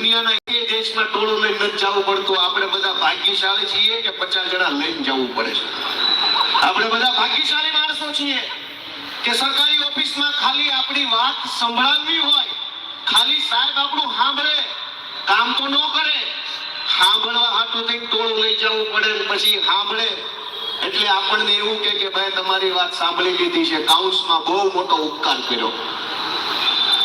દુનિયાના એ દેશમાં ટોળું લઈને નથી જવું પડતું. આપણે બધા ભાગ્યશાળી છીએ કે પચાસ જણા લઈને જવું પડે છે? આપણે બધા ભાગ્યશાળી માણસો છીએ કે સરકારી ઓફિસમાં ખાલી આપણી વાત સંભળાવવી હોય. ખાલી સાહેબ આપણું સાંભળે, કામ તો ન કરે. સાંભળવા હાટું થઈ ટોળું લઈ જવું પડે પછી સાંભળે. એટલે આપણને એવું કે કે ભાઈ તમારી વાત સાંભળી લીધી છે. કાઉન્સમાં બહુ મોટો ઉપકાર કર્યો.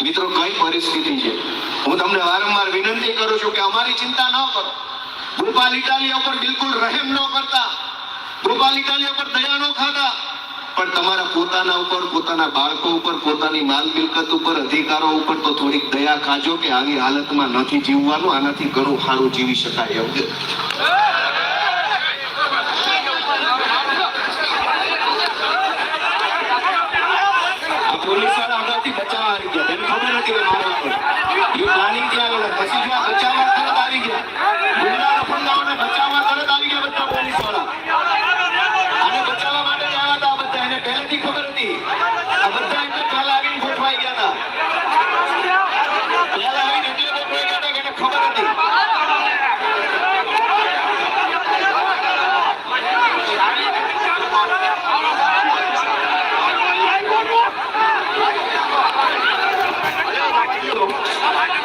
મિત્રો, કઈ પરિસ્થિતિ છે? હું તમને વારંવાર વિનંતી કરું છું કે અમારી ચિંતા ન કરો. ભોપાલ ઇટાલિયા ઉપર બિલકુલ રહેમ ન કરતા. ભોપાલ ઇટાલિયા ઉપર દયા ન ખાતા. પણ તમારા પોતાના ઉપર, પોતાના બાળકો ઉપર, પોતાની માલ મિલકત ઉપર, અધિકારો ઉપર તો થોડીક દયા ખાજો કે આવી હાલતમાં નથી જીવવાનું, આનાથી ઘણું સારું જીવી શકાય એવું છે આ પોલીસવાળા હમણાંથી બચાવવા આવી ગયા એને ખબર હતી કે મારવા પડે એ પ્લાનિંગથી આવેલા પછી જો આ બચાવવા તરત આવી ગયા ગુંડા લફંગાઓને બચાવવા તરત આવી ગયા બધા પોલીસવાળા આને બચાવવા માટે જ આવ્યા હતા આ બધા એને પહેલેથી ખબર હતી આ બધા એમને કાલ આવીને ગોઠવાઈ ગયા હતા પહેલા આવીને એટલે ગોઠવાઈ ગયા હતા કે એને ખબર હતી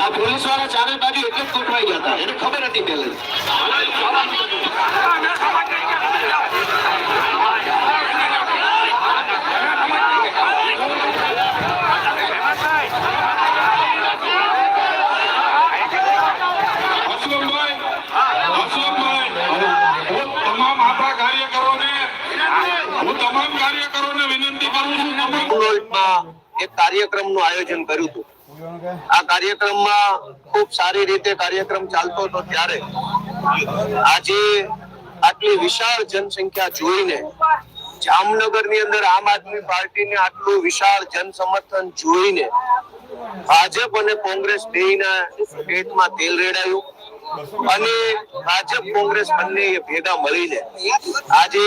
આ પોલીસવાળા ચારે બાજુ એટલે જ ગોઠવાઈ ગયા હતા અશોકભાઈ અશોકભાઈ હું તમામ આપણા કાર્યકરોને હું તમામ કાર્યકરોને વિનંતી કરું છું કાર્યક્રમનું આયોજન કર્યું હતું. આ કાર્યક્રમમાં ખૂબ સારી રીતે કાર્યક્રમ ચાલતો હતો ત્યારે. આજે આટલી વિશાળ જનસંખ્યા જોઈને જામનગરની અંદર આમ આદમી પાર્ટીને આટલું વિશાળ જન સમર્થન જોઈને ભાજપ અને કોંગ્રેસ બેયના પેટમાં તેલ રેડાયું અને ભાજપ કોંગ્રેસ બંને ભેગા મળીને આજે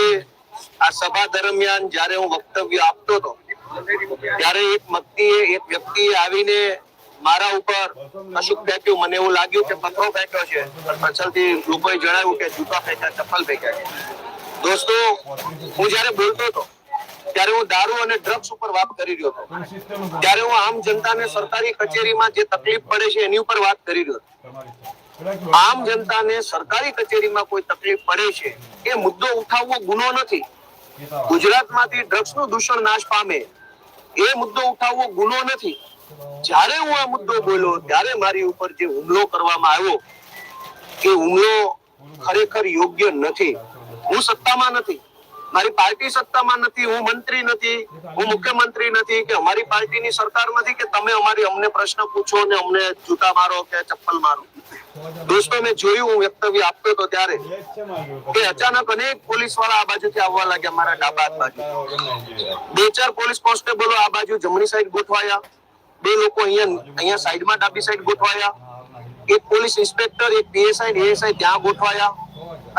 આ સભા દરમિયાન જ્યારે હું વક્તવ્ય આપતો હતો ત્યારે એક વ્યક્તિએ એક વ્યક્તિએ આવીને મારા ઉપર કશું ફેંક્યું. મને એવું લાગ્યું કે પથરો ફેંક્યો છે. પાછળથી લોકોએ જણાવ્યું કે જૂતા ફેંક્યા, ચપ્પલ ફેંક્યા દોસ્તો, હું જયારે બોલતો હતો, ત્યારે હું દારૂ અને ડ્રગ્સ ઉપર વાત કરી રહ્યો હતો. ત્યારે હું આમ જનતાને સરકારી કચેરીમાં જે તકલીફ પડે છે, એની ઉપર વાત કરી રહ્યો હતો. આમ જનતાને સરકારી કચેરીમાં કોઈ તકલીફ પડે છે, એ મુદ્દો ઉઠાવવો ગુનો નથી. ગુજરાતમાંથી ડ્રગ્સનું દૂષણ નાશ પામે, એ મુદ્દો ઉઠાવવો ગુનો નથી. જ્યારે હું આ મુદ્દો બોલ્યો, ત્યારે મારી ઉપર જે હુમલો કરવામાં આવ્યો, એ હુમલો ખરેખર યોગ્ય નથી. હું સત્તામાં નથી. મારી પાર્ટી સત્તામાં નથી, હું મંત્રી નથી, હું મુખ્યમંત્રી નથી, કે અમારી પાર્ટીની સરકાર નથી, કે તમે અમારી અમને પ્રશ્ન પૂછો ને અમને જૂતા મારો કે ચપ્પલ મારો. દોસ્તો, મેં જોયું, હું વક્તવ્ય આપતો હતો ત્યારે, કે અચાનક અનેક પોલીસવાળા આ બાજુથી આવવા લાગ્યા મારા ડાબા બાજુ. બે ચાર પોલીસ કોન્સ્ટેબલો આ બાજુ જમણી સાઈડ ગોઠવાયા, બે લોકો અહીંયા અહીંયા સાઈડમાં ડાબી સાઈડ ગોઠવાયા, એક પોલીસ ઇન્સ્પેક્ટર, એક પીએસઆઈ એએસઆઈ ત્યાં ગોઠવાયા.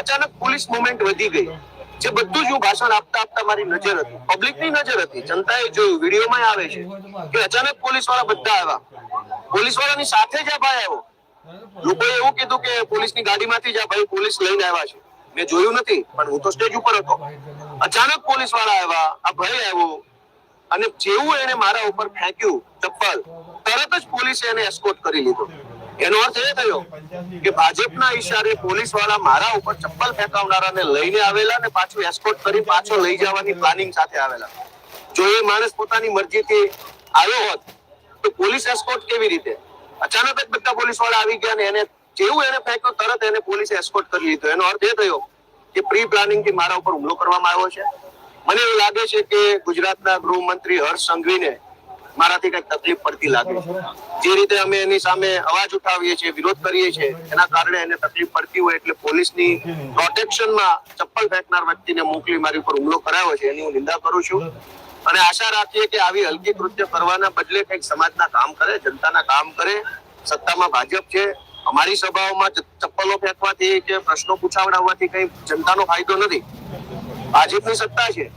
અચાનક પોલીસ મુવમેન્ટ વધી ગઈ. જે બધું જ ભાષણ આપતા આપતા મારી નજર હતી. પબ્લિકની નજર હતી. જનતાએ જોયું. વિડીયોમાં આવે છે કે અચાનક પોલીસવાળા બધા આવ્યા. પોલીસ વાળાની સાથે જ આ ભાઈ આવ્યો. લોકોએ એવું કીધું કે પોલીસની ગાડીમાંથી જ આ ભાઈ પોલીસ લઈને આવ્યા છે. મેં જોયું નથી, પણ હું તો સ્ટેજ ઉપર હતો. અચાનક પોલીસવાળા આવ્યા, આ ભાઈ આવ્યો અને જેવું એને મારા ઉપર ફેંક્યું, ચપ્પલ, તરત જ પોલીસે એને એસ્કોર્ટ કરી લીધો. એનો અર્થ એ થયો કે ભાજપના ઈશારે પોલીસવાળા મારા ઉપર ચપ્પલ ફેંકાવનારાને લઈને આવેલા ને પાછું એસ્કોર્ટ કરી પાછો લઈ જવાની પ્લાનિંગ સાથે આવેલા. જો એ માણસ પોતાની મરજીથી આવ્યો હોત, તો પોલીસ એસ્કોર્ટ કેવી રીતે? અચાનક જ બધા પોલીસવાળા આવી ગયા ને એને જેવું એને ફેંક્યો, તરત એને પોલીસે એસ્કોર્ટ કરી લીધો. એનો અર્થ એ થયો કે પ્રી પ્લાનિંગથી મારા ઉપર હુમલો કરવામાં આવ્યો છે. મને એવું લાગે છે કે ગુજરાતના ગૃહમંત્રી હર્ષ સંઘવીને મારાથી કઈ તકલીફ પડતી લાગે. જે રીતે અમે એની સામે અવાજ ઉઠાવીએ છીએ, વિરોધ કરીએ છીએ, એના કારણે એને તકલીફ પડતી હોય એટલે પોલીસની પ્રોટેક્શનમાં ચપ્પલ ફેંકનાર વ્યક્તિને મોકલી મારી ઉપર હુમલો કરાયો છે, એની હું નિંદા કરું છું. અને આશા રાખીએ કે આવી હલકી કૃત્ય કરવાના બદલે કંઈક સમાજના કામ કરે, જનતાના કામ કરે. સત્તામાં ભાજપ છે. અમારી સભાઓમાં ચપ્પલો ફેંકવાથી કે પ્રશ્નો પૂછાવડાવવાથી કઈ જનતાનો ફાયદો નથી. ભાજપની સત્તા છે.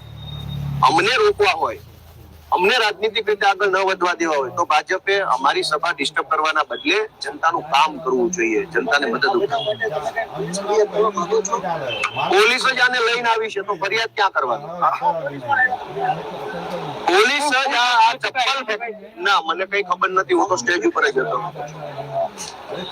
અમને રોકવા હોય અમને રાજનીતિક રીતે આગળ ન વધવા દેવા હોય તો ભાજપે અમારી સભા ડિસ્ટર્બ કરવાના બદલે જનતાનું કામ કરવું જોઈએ, જનતાને મદદ પોલીસ જ આને લઈને આવી છે, તો ફરિયાદ ક્યાં કરવાની? પોલીસ જ આ ચપ્પલ ના મને કઈ ખબર નથી હું તો સ્ટેજ ઉપર જ હતો.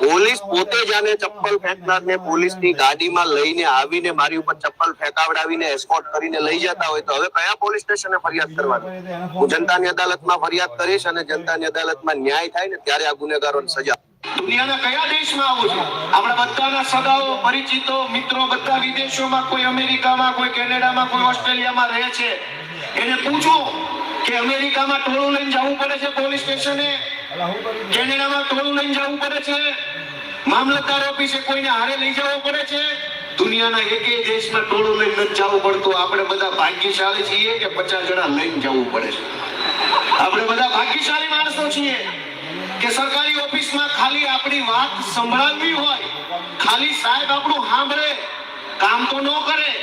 પોલીસ પોતે જ આને ચપ્પલ ફેંકનારને પોલીસની ગાડીમાં લઈને આવીને મારી ઉપર ચપ્પલ ફેંકાવડાવીને એસ્કોર્ટ કરીને લઈ જતા હોય તો હવે કયા પોલીસ સ્ટેશને ફરિયાદ કરવાની? હું જનતાની અદાલતમાં ફરિયાદ કરીશ અને જનતાની અદાલતમાં ન્યાય થાય ને ત્યારે આ ગુનેગારોને સજા દુનિયાના કયા દેશમાં આવું છે? આપણા બધાના સગાઓ પરિચિતો મિત્રો બધા વિદેશોમાં કોઈ અમેરિકામાં કોઈ કેનેડામાં કોઈ ઓસ્ટ્રેલિયામાં રહે છે. એને પૂછો. કે અમેરિકામાં ટોળું લઈને જવું પડે છે પોલીસ સ્ટેશને? કેનેડામાં ટોળું લઈને જવું પડે છે? મામલતદાર ઓફિસે કોઈને હારે લઈ જવું પડે છે? દુનિયાના એકેય દેશમાં ટોળું લઈને નથી જવું પડતું. આપણે બધા ભાગ્યશાળી છીએ કે પચાસ જણા લઈને જવું પડે છે? આપણે બધા ભાગ્યશાળી માણસો છીએ કે સરકારી ઓફિસમાં ખાલી આપણી વાત સંભળાવવી હોય. ખાલી સાહેબ આપણું સાંભળે, કામ તો ન કરે.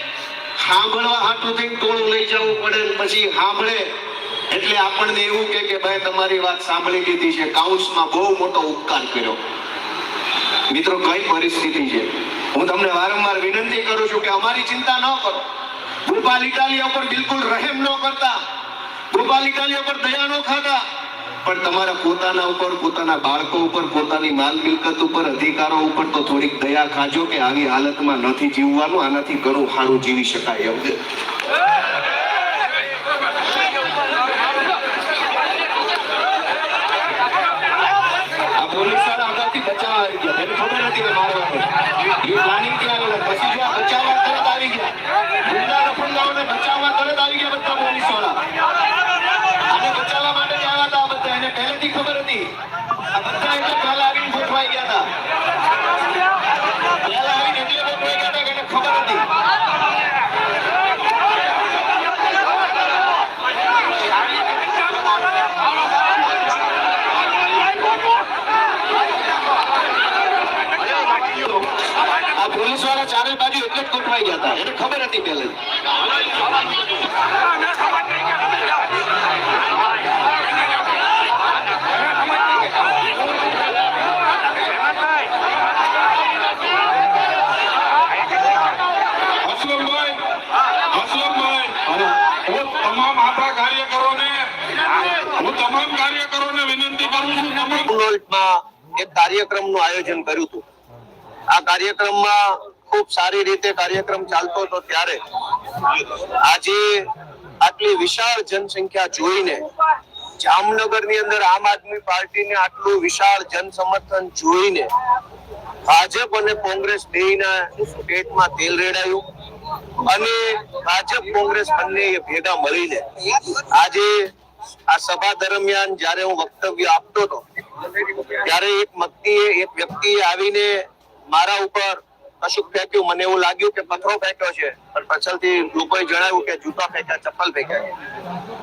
સાંભળવા હાટું થઈને ટોળું લઈ જવું પડે પછી સાંભળે. એટલે આપણને એવું કે કે ભાઈ તમારી વાત સાંભળી લીધી છે. કાઉન્સમાં બહુ મોટો ઉપકાર કર્યો. મિત્રો, કઈ પરિસ્થિતિ છે? હું તમને વારંવાર વિનંતી કરું છું કે અમારી ચિંતા ન કરો. ભોપાલ ઇટાલિયા ઉપર બિલકુલ રહેમ ન કરતા. ભોપાલ ઇટાલિયા ઉપર દયા ન ખાતા. પણ તમારા પોતાના ઉપર, પોતાના બાળકો ઉપર, પોતાની માલ મિલકત ઉપર, અધિકારો ઉપર તો થોડીક દયા ખાજો કે આવી હાલતમાં નથી જીવવાનું, આનાથી ઘણું સારું જીવી શકાય એમ છે આ પોલીસ વાળા અગાઉથી બચાવવા આવી ગયા એને ખબર નથી કે મારવાનો એ પ્લાનિંગથી આવેલા પછી જો આ બચાવવા તરત આવી ગયા ગુંડા રફંદાઓને બચાવવા તરત આવી ગયા બધા પોલીસવાળા આને બચાવવા માટે જ આવ્યા હતા આ બધા એને પહેલેથી ખબર હતી આ બધા એટલે પહેલા આવીને ગોઠવાઈ ગયા હતા પહેલા આવીને એટલે ગોઠવાઈ ગયા હતા કે એને ખબર હતી આ વાળા ચારે બાજુ એટલે જ ગોઠવાઈ ગયા હતા. એને ખબર હતી પહેલે હું તમામ આપણા કાર્યકરોને હું તમામ કાર્યકરોને વિનંતી કરું છું તમામ એક કાર્યક્રમનું આયોજન કર્યું હતું. આ કાર્યક્રમમાં ખૂબ સારી રીતે કાર્યક્રમ ચાલતો હતો ત્યારે. આજે આટલી વિશાળ જનસંખ્યા જોઈને જામનગરની અંદર આમ આદમી પાર્ટીને આટલું વિશાળ જન સમર્થન જોઈને ભાજપ અને કોંગ્રેસ બેયના પેટમાં તેલ રેડાયું અને ભાજપ કોંગ્રેસ બંને ભેગા મળીને આજે આ સભા દરમિયાન જ્યારે હું વક્તવ્ય આપતો હતો, ત્યારે એક વ્યક્તિએ એક વ્યક્તિએ આવીને મારા ઉપર કશુંક ફેંક્યું. મને એવું લાગ્યું કે પથરો ફેંક્યો છે. પણ પાછળથી લોકોએ જણાવ્યું કે જૂતા ફેંક્યા, ચપ્પલ ફેંક્યા.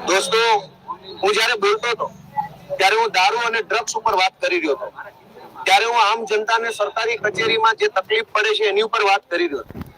દોસ્તો, હું જ્યારે બોલતો હતો, ત્યારે હું દારૂ અને ડ્રગ્સ ઉપર વાત કરી રહ્યો હતો. ત્યારે હું આમ જનતાને સરકારી કચેરીમાં જે તકલીફ પડે છે એની ઉપર વાત કરી રહ્યો હતો.